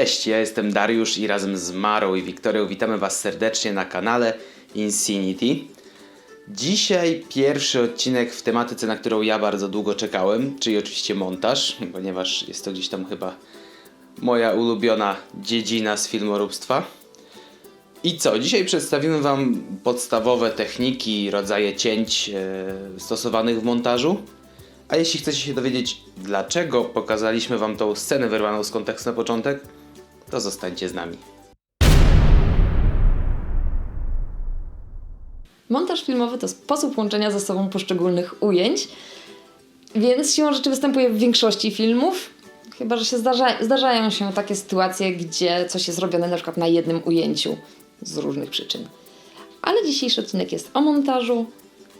Cześć, ja jestem Dariusz i razem z Marą i Wiktorią witamy Was serdecznie na kanale Infinity. Dzisiaj pierwszy odcinek w tematyce, na którą ja bardzo długo czekałem, czyli oczywiście montaż, ponieważ jest to gdzieś tam chyba moja ulubiona dziedzina z filmoróbstwa. I co? Dzisiaj przedstawimy Wam podstawowe techniki rodzaje cięć e, stosowanych w montażu. A jeśli chcecie się dowiedzieć, dlaczego pokazaliśmy Wam tą scenę wyrwaną z kontekstu na początek, to zostańcie z nami. Montaż filmowy to sposób łączenia ze sobą poszczególnych ujęć, więc siłą rzeczy występuje w większości filmów. Chyba, że się zdarza, zdarzają się takie sytuacje, gdzie coś jest robione na przykład na jednym ujęciu z różnych przyczyn. Ale dzisiejszy odcinek jest o montażu,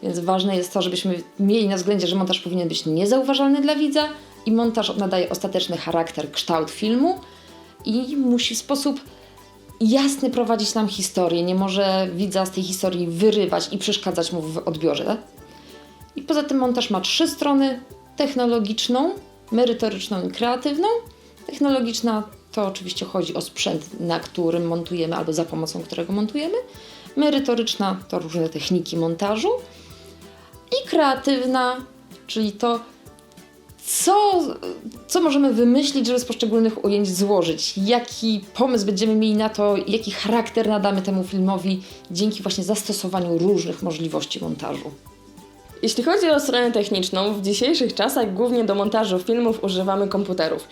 więc ważne jest to, żebyśmy mieli na względzie, że montaż powinien być niezauważalny dla widza i montaż nadaje ostateczny charakter, kształt filmu i musi w sposób jasny prowadzić nam historię. Nie może widza z tej historii wyrywać i przeszkadzać mu w odbiorze. I poza tym montaż ma trzy strony: technologiczną, merytoryczną i kreatywną. Technologiczna to oczywiście chodzi o sprzęt, na którym montujemy albo za pomocą którego montujemy. Merytoryczna to różne techniki montażu. I kreatywna, czyli to, co, co możemy wymyślić, żeby z poszczególnych ujęć złożyć? Jaki pomysł będziemy mieli na to, jaki charakter nadamy temu filmowi dzięki właśnie zastosowaniu różnych możliwości montażu? Jeśli chodzi o stronę techniczną, w dzisiejszych czasach głównie do montażu filmów używamy komputerów.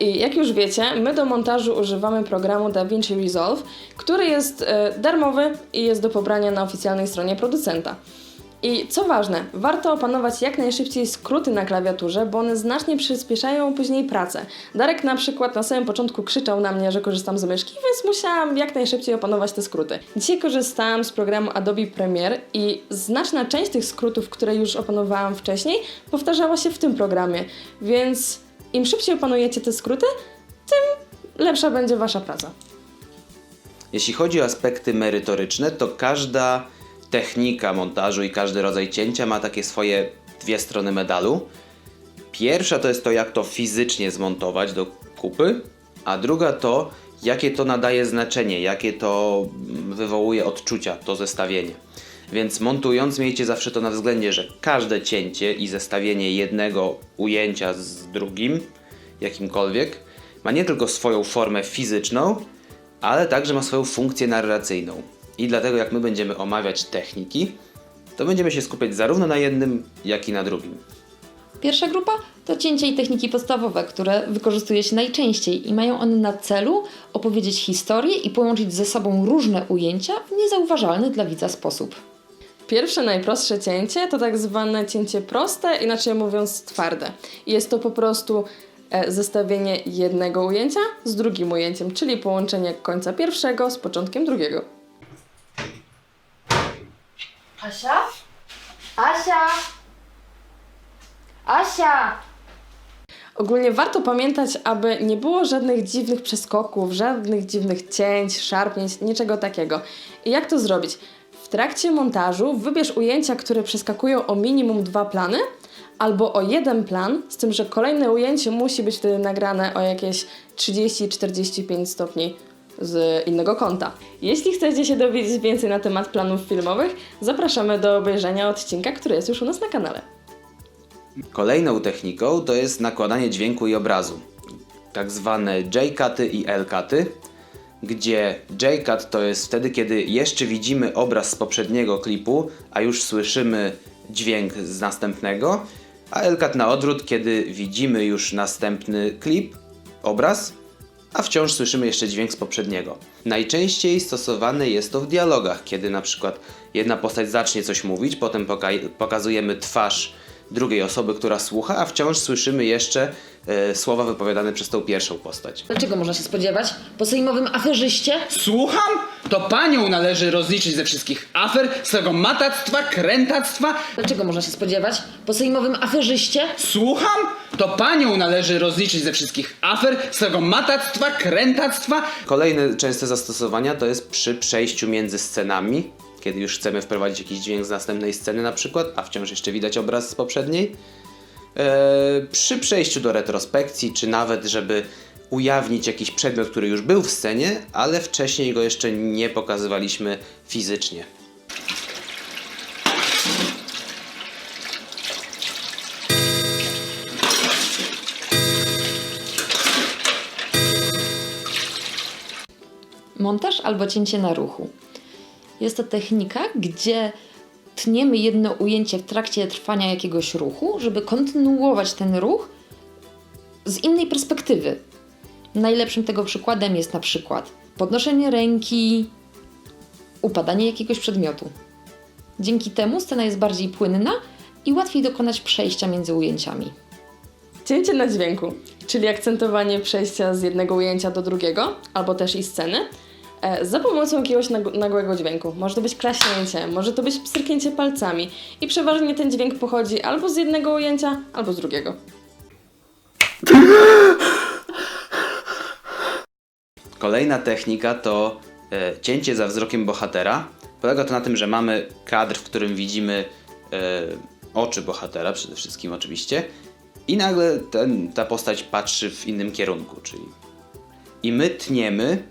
I jak już wiecie, my do montażu używamy programu DaVinci Resolve, który jest e, darmowy i jest do pobrania na oficjalnej stronie producenta. I co ważne, warto opanować jak najszybciej skróty na klawiaturze, bo one znacznie przyspieszają później pracę. Darek na przykład na samym początku krzyczał na mnie, że korzystam z myszki, więc musiałam jak najszybciej opanować te skróty. Dzisiaj korzystałam z programu Adobe Premiere i znaczna część tych skrótów, które już opanowałam wcześniej, powtarzała się w tym programie, więc im szybciej opanujecie te skróty, tym lepsza będzie wasza praca. Jeśli chodzi o aspekty merytoryczne, to każda technika montażu i każdy rodzaj cięcia ma takie swoje dwie strony medalu. Pierwsza to jest to, jak to fizycznie zmontować do kupy, a druga to, jakie to nadaje znaczenie, jakie to wywołuje odczucia, to zestawienie. Więc montując, miejcie zawsze to na względzie, że każde cięcie i zestawienie jednego ujęcia z drugim, jakimkolwiek, ma nie tylko swoją formę fizyczną, ale także ma swoją funkcję narracyjną. I dlatego, jak my będziemy omawiać techniki, to będziemy się skupiać zarówno na jednym, jak i na drugim. Pierwsza grupa to cięcia i techniki podstawowe, które wykorzystuje się najczęściej i mają one na celu opowiedzieć historię i połączyć ze sobą różne ujęcia w niezauważalny dla widza sposób. Pierwsze, najprostsze cięcie to tak zwane cięcie proste, inaczej mówiąc twarde. Jest to po prostu e, zestawienie jednego ujęcia z drugim ujęciem, czyli połączenie końca pierwszego z początkiem drugiego. Asia? Asia? Asia! Ogólnie warto pamiętać, aby nie było żadnych dziwnych przeskoków, żadnych dziwnych cięć, szarpnięć, niczego takiego. I jak to zrobić? W trakcie montażu wybierz ujęcia, które przeskakują o minimum dwa plany, albo o jeden plan, z tym, że kolejne ujęcie musi być wtedy nagrane o jakieś 30-45 stopni z innego kąta. Jeśli chcecie się dowiedzieć więcej na temat planów filmowych, zapraszamy do obejrzenia odcinka, który jest już u nas na kanale. Kolejną techniką to jest nakładanie dźwięku i obrazu. Tak zwane J-cuty i L-cuty, gdzie J-cut to jest wtedy, kiedy jeszcze widzimy obraz z poprzedniego klipu, a już słyszymy dźwięk z następnego, a L-cut na odwrót, kiedy widzimy już następny klip, obraz, a wciąż słyszymy jeszcze dźwięk z poprzedniego. Najczęściej stosowane jest to w dialogach, kiedy na przykład jedna postać zacznie coś mówić, potem poka- pokazujemy twarz drugiej osoby, która słucha, a wciąż słyszymy jeszcze e, słowa wypowiadane przez tą pierwszą postać. Dlaczego można się spodziewać? Po sejmowym aferzyście? Słucham? To panią należy rozliczyć ze wszystkich afer, swego matactwa, krętactwa. Dlaczego można się spodziewać? Po sejmowym aferzyście? Słucham? To panią należy rozliczyć ze wszystkich afer, swego matactwa, krętactwa. Kolejne częste zastosowania to jest przy przejściu między scenami, kiedy już chcemy wprowadzić jakiś dźwięk z następnej sceny na przykład, a wciąż jeszcze widać obraz z poprzedniej. E, przy przejściu do retrospekcji, czy nawet żeby ujawnić jakiś przedmiot, który już był w scenie, ale wcześniej go jeszcze nie pokazywaliśmy fizycznie. Montaż albo cięcie na ruchu. Jest to technika, gdzie tniemy jedno ujęcie w trakcie trwania jakiegoś ruchu, żeby kontynuować ten ruch z innej perspektywy. Najlepszym tego przykładem jest na przykład podnoszenie ręki, upadanie jakiegoś przedmiotu. Dzięki temu scena jest bardziej płynna i łatwiej dokonać przejścia między ujęciami. Cięcie na dźwięku, czyli akcentowanie przejścia z jednego ujęcia do drugiego, albo też i sceny, e, za pomocą jakiegoś nag- nagłego dźwięku. Może to być klaśnięcie, może to być pstryknięcie palcami i przeważnie ten dźwięk pochodzi albo z jednego ujęcia, albo z drugiego. Kolejna technika to e, cięcie za wzrokiem bohatera. Polega to na tym, że mamy kadr, w którym widzimy e, oczy bohatera, przede wszystkim oczywiście, i nagle ten, ta postać patrzy w innym kierunku, czyli i my tniemy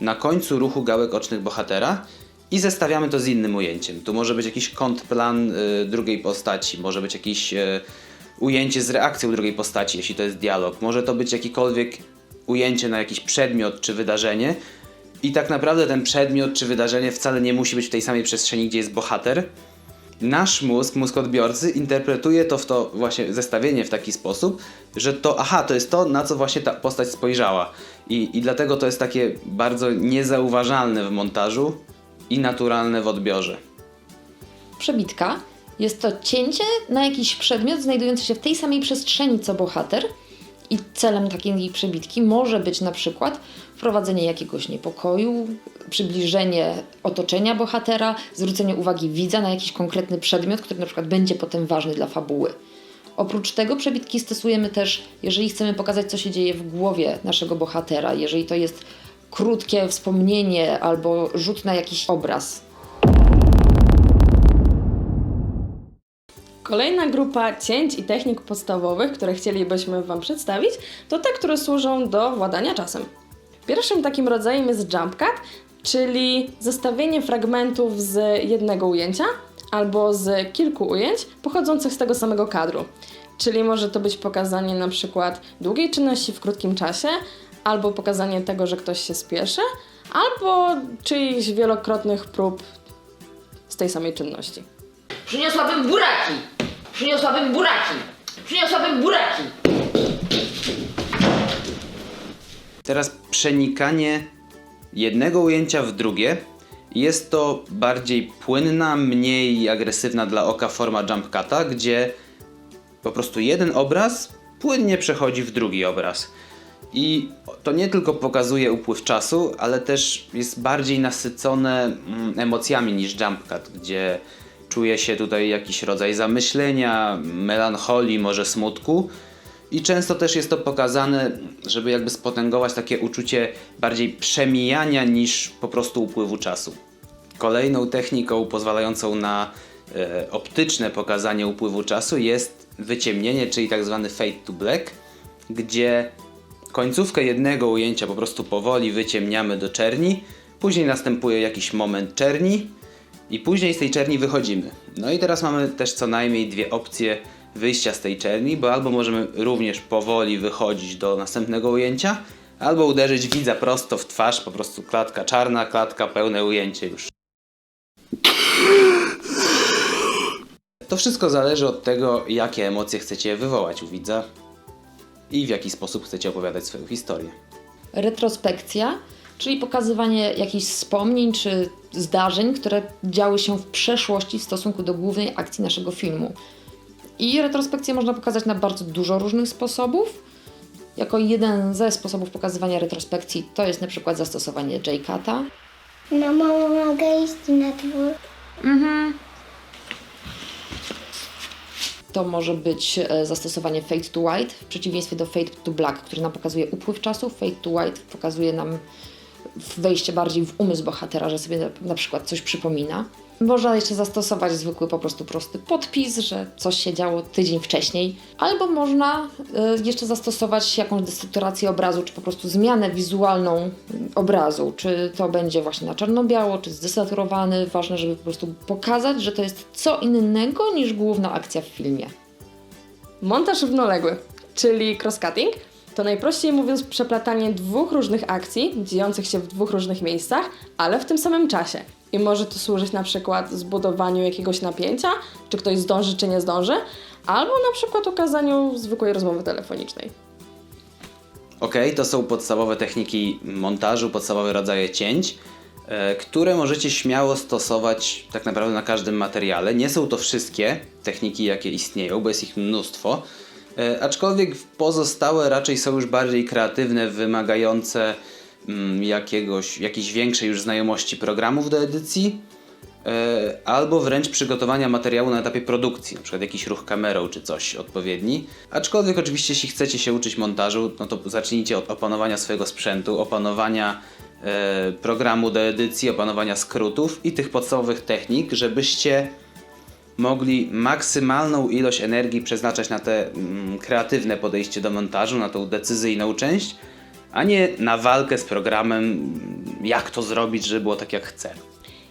na końcu ruchu gałek ocznych bohatera i zestawiamy to z innym ujęciem. Tu może być jakiś kontrplan y, drugiej postaci, może być jakieś ujęcie z reakcją drugiej postaci, jeśli to jest dialog. Może to być jakikolwiek ujęcie na jakiś przedmiot czy wydarzenie. I tak naprawdę ten przedmiot czy wydarzenie wcale nie musi być w tej samej przestrzeni, gdzie jest bohater. Nasz mózg, mózg odbiorcy, interpretuje to w to właśnie zestawienie w taki sposób, że to, aha, to jest to, na co właśnie ta postać spojrzała. I, I dlatego to jest takie bardzo niezauważalne w montażu i naturalne w odbiorze. Przebitka jest to cięcie na jakiś przedmiot znajdujący się w tej samej przestrzeni co bohater. I celem takiej przebitki może być na przykład wprowadzenie jakiegoś niepokoju, przybliżenie otoczenia bohatera, zwrócenie uwagi widza na jakiś konkretny przedmiot, który na przykład będzie potem ważny dla fabuły. Oprócz tego przebitki stosujemy też, jeżeli chcemy pokazać, co się dzieje w głowie naszego bohatera, jeżeli to jest krótkie wspomnienie albo rzut na jakiś obraz. Kolejna grupa cięć i technik podstawowych, które chcielibyśmy Wam przedstawić, to te, które służą do władania czasem. Pierwszym takim rodzajem jest jump cut, czyli zestawienie fragmentów z jednego ujęcia albo z kilku ujęć pochodzących z tego samego kadru. Czyli może to być pokazanie na przykład długiej czynności w krótkim czasie, albo pokazanie tego, że ktoś się spieszy, albo czyichś wielokrotnych prób z tej samej czynności. Przyniosłabym buraki! Przyniosłabym buraki! Przyniosłabym buraki! Teraz przenikanie jednego ujęcia w drugie. Jest to bardziej płynna, mniej agresywna dla oka forma jump cuta, gdzie po prostu jeden obraz płynnie przechodzi w drugi obraz. I to nie tylko pokazuje upływ czasu, ale też jest bardziej nasycone mm, emocjami niż jump cut, gdzie czuje się tutaj jakiś rodzaj zamyślenia, melancholii, może smutku. I często też jest to pokazane, żeby jakby spotęgować takie uczucie bardziej przemijania niż po prostu upływu czasu. Kolejną techniką pozwalającą na e, optyczne pokazanie upływu czasu jest wyciemnienie, czyli tak zwany fade to black, gdzie końcówkę jednego ujęcia po prostu powoli wyciemniamy do czerni, później następuje jakiś moment czerni i później z tej czerni wychodzimy. No i teraz mamy też co najmniej dwie opcje wyjścia z tej czerni, bo albo możemy również powoli wychodzić do następnego ujęcia, albo uderzyć widza prosto w twarz, po prostu klatka czarna, klatka, pełne ujęcie już. To wszystko zależy od tego, jakie emocje chcecie wywołać u widza i w jaki sposób chcecie opowiadać swoją historię. Retrospekcja, czyli pokazywanie jakichś wspomnień czy zdarzeń, które działy się w przeszłości w stosunku do głównej akcji naszego filmu. I retrospekcję można pokazać na bardzo dużo różnych sposobów. Jako jeden ze sposobów pokazywania retrospekcji to jest na przykład zastosowanie J-Cata. Mamo, mogę iść na dwór? To może być e, zastosowanie Fade to White w przeciwieństwie do Fade to Black, który nam pokazuje upływ czasu. Fade to White pokazuje nam wejście bardziej w umysł bohatera, że sobie na, przykład coś przypomina. Można jeszcze zastosować zwykły, po prostu prosty podpis, że coś się działo tydzień wcześniej, albo można y, jeszcze zastosować jakąś destrukturację obrazu, czy po prostu zmianę wizualną obrazu, czy to będzie właśnie na czarno-biało, czy zdesaturowany. Ważne, żeby po prostu pokazać, że to jest co innego niż główna akcja w filmie. Montaż równoległy, czyli cross-cutting, to najprościej mówiąc przeplatanie dwóch różnych akcji dziejących się w dwóch różnych miejscach, ale w tym samym czasie. I może to służyć na przykład zbudowaniu jakiegoś napięcia, czy ktoś zdąży, czy nie zdąży, albo na przykład ukazaniu zwykłej rozmowy telefonicznej. Ok, to są podstawowe techniki montażu, podstawowe rodzaje cięć, e, które możecie śmiało stosować tak naprawdę na każdym materiale. Nie są to wszystkie techniki, jakie istnieją, bo jest ich mnóstwo. E, aczkolwiek pozostałe raczej są już bardziej kreatywne, wymagające mm, jakiegoś, jakiejś większej już znajomości programów do edycji, e, albo wręcz przygotowania materiału na etapie produkcji, przykład jakiś ruch kamerą czy coś odpowiedni. Aczkolwiek oczywiście jeśli chcecie się uczyć montażu, no to zacznijcie od opanowania swojego sprzętu, opanowania e, programu do edycji, opanowania skrótów i tych podstawowych technik, żebyście mogli maksymalną ilość energii przeznaczać na te mm, kreatywne podejście do montażu, na tą decyzyjną część, a nie na walkę z programem, mm, jak to zrobić, żeby było tak jak chcę.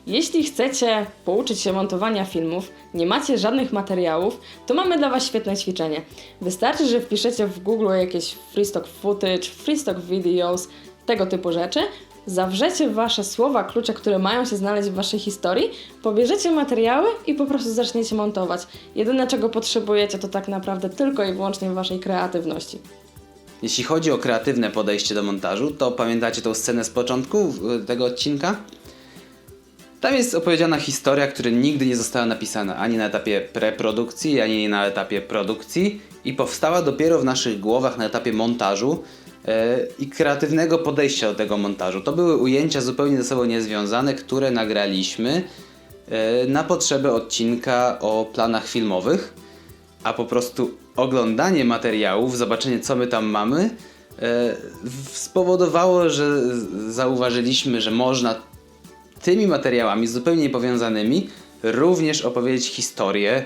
Jeśli chcecie pouczyć się montowania filmów, nie macie żadnych materiałów, to mamy dla Was świetne ćwiczenie. Wystarczy, że wpiszecie w Google jakieś freestock footage, freestock videos, tego typu rzeczy, zawrzecie Wasze słowa klucze, które mają się znaleźć w Waszej historii, pobierzecie materiały i po prostu zaczniecie montować. Jedyne czego potrzebujecie to tak naprawdę tylko i wyłącznie Waszej kreatywności. Jeśli chodzi o kreatywne podejście do montażu, to pamiętacie tą scenę z początku y, tego odcinka? Tam jest opowiedziana historia, która nigdy nie została napisana ani na etapie preprodukcji, ani na etapie produkcji i powstała dopiero w naszych głowach na etapie montażu e, i kreatywnego podejścia do tego montażu. To były ujęcia zupełnie ze sobą niezwiązane, które nagraliśmy e, na potrzeby odcinka o planach filmowych a po prostu oglądanie materiałów, zobaczenie co my tam mamy, e, spowodowało, że zauważyliśmy, że można tymi materiałami zupełnie niepowiązanymi również opowiedzieć historię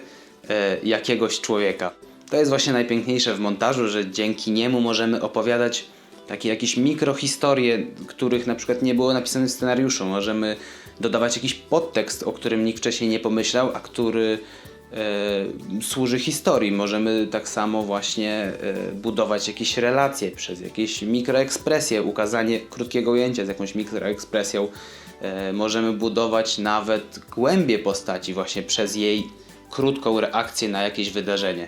e, jakiegoś człowieka. To jest właśnie najpiękniejsze w montażu, że dzięki niemu możemy opowiadać takie jakieś mikrohistorie, których na przykład nie było napisane w scenariuszu. Możemy dodawać jakiś podtekst, o którym nikt wcześniej nie pomyślał, a który e, służy historii. Możemy tak samo właśnie e, budować jakieś relacje przez jakieś mikroekspresje, ukazanie krótkiego ujęcia z jakąś mikroekspresją. E, możemy budować nawet głębie postaci właśnie przez jej krótką reakcję na jakieś wydarzenie.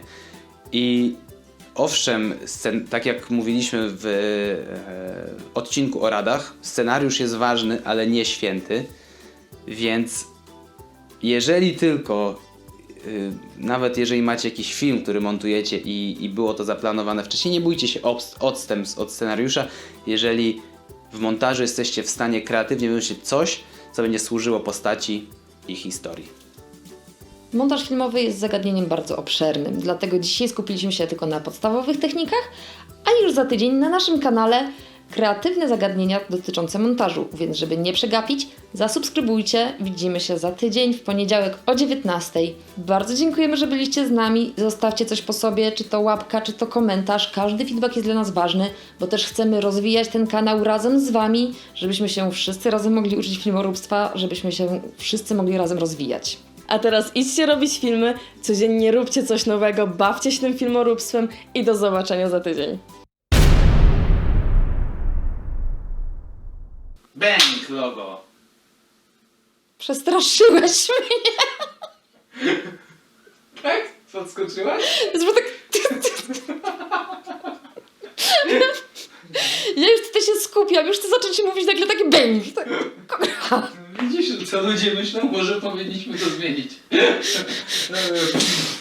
I owszem, scen- tak jak mówiliśmy w e, odcinku o radach, scenariusz jest ważny, ale nie święty. Więc jeżeli tylko, y, nawet jeżeli macie jakiś film, który montujecie i, i było to zaplanowane wcześniej, nie bójcie się obst- odstęp od scenariusza. Jeżeli w montażu jesteście w stanie kreatywnie wymyślić coś, co będzie służyło postaci i historii. Montaż filmowy jest zagadnieniem bardzo obszernym, dlatego dzisiaj skupiliśmy się tylko na podstawowych technikach, a już za tydzień na naszym kanale kreatywne zagadnienia dotyczące montażu, więc żeby nie przegapić, zasubskrybujcie. Widzimy się za tydzień w poniedziałek o 19. Bardzo dziękujemy, że byliście z nami. Zostawcie coś po sobie, czy to łapka, czy to komentarz. Każdy feedback jest dla nas ważny, bo też chcemy rozwijać ten kanał razem z Wami, żebyśmy się wszyscy razem mogli uczyć filmoróbstwa, żebyśmy się wszyscy mogli razem rozwijać. A teraz idźcie robić filmy, codziennie róbcie coś nowego, bawcie się tym filmoróbstwem i do zobaczenia za tydzień. Bęk logo. Przestraszyłeś mnie! Tak? Podskoczyłaś? Bo tak... Ja już tutaj się skupiam, już chcę zacząć mówić nagle taki bęk. Tak. Widzisz, co ludzie myślą? Może powinniśmy to zmienić.